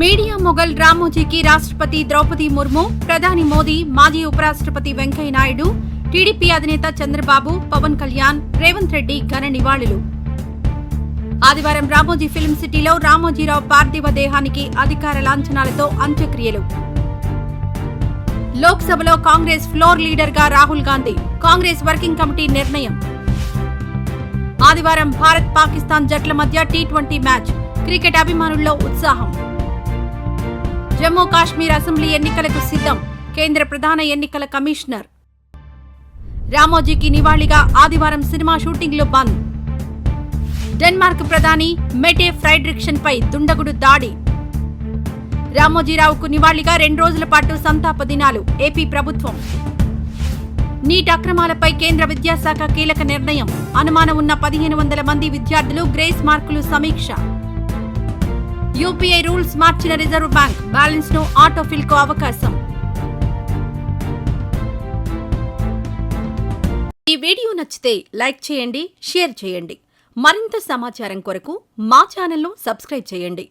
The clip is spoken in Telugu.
మీడియా మొఘల్ రామోజీకి రాష్ట్రపతి ద్రౌపది ముర్ము ప్రధాని మోదీ మాజీ ఉపరాష్ట్రపతి వెంకయ్యనాయుడు టీడీపీ అధినేత చంద్రబాబు పవన్ కళ్యాణ్ రేవంత్ రెడ్డి ఘన నివాళులు. ఆదివారం రామోజీ ఫిల్మ్ సిటీలో రామోజీరావు పార్థివ దేహానికి అధికార లాంఛనాలతో అంత్యక్రియలు. లోక్సభలో కాంగ్రెస్ ఫ్లోర్ లీడర్గా రాహుల్ గాంధీ కాంగ్రెస్ వర్కింగ్ కమిటీ నిర్ణయం. ఆదివారం భారత్ పాకిస్తాన్ జట్ల మధ్య టీ ట్వంటీ మ్యాచ్ క్రికెట్ అభిమానుల్లో ఉత్సాహం. జమ్మూ కాశ్మీర్ అసెంబ్లీ ఎన్నికలకు సిద్ధం. కేంద్ర ప్రధాన ఎన్నికల కమిషనర్. రామోజీకి నివాళిగా ఆదివారం సినిమా షూటింగ్లు బంద్. డెన్మార్క్ ప్రధాని మెటే ఫ్రైడ్రిక్షన్ పై దుండగుడు దాడి. రామోజీరావుకు నివాళిగా రెండు రోజుల పాటు సంతాప దినాలు ఏపీ ప్రభుత్వం. నీట్ అక్రమాలపై కేంద్ర విద్యాశాఖ కీలక నిర్ణయం. అనుమానం ఉన్న పదిహేను వందల మంది విద్యార్థులు గ్రేస్ మార్కులు సమీక్ష. యూపీఐ రూల్స్ మార్చిన రిజర్వ్ బ్యాంక్ బ్యాలెన్స్ను ఆటోఫిల్కు అవకాశం. ఈ వీడియో నచ్చితే లైక్ చేయండి షేర్ చేయండి. మరింత సమాచారం కొరకు మా ఛానల్ను సబ్స్క్రైబ్ చేయండి.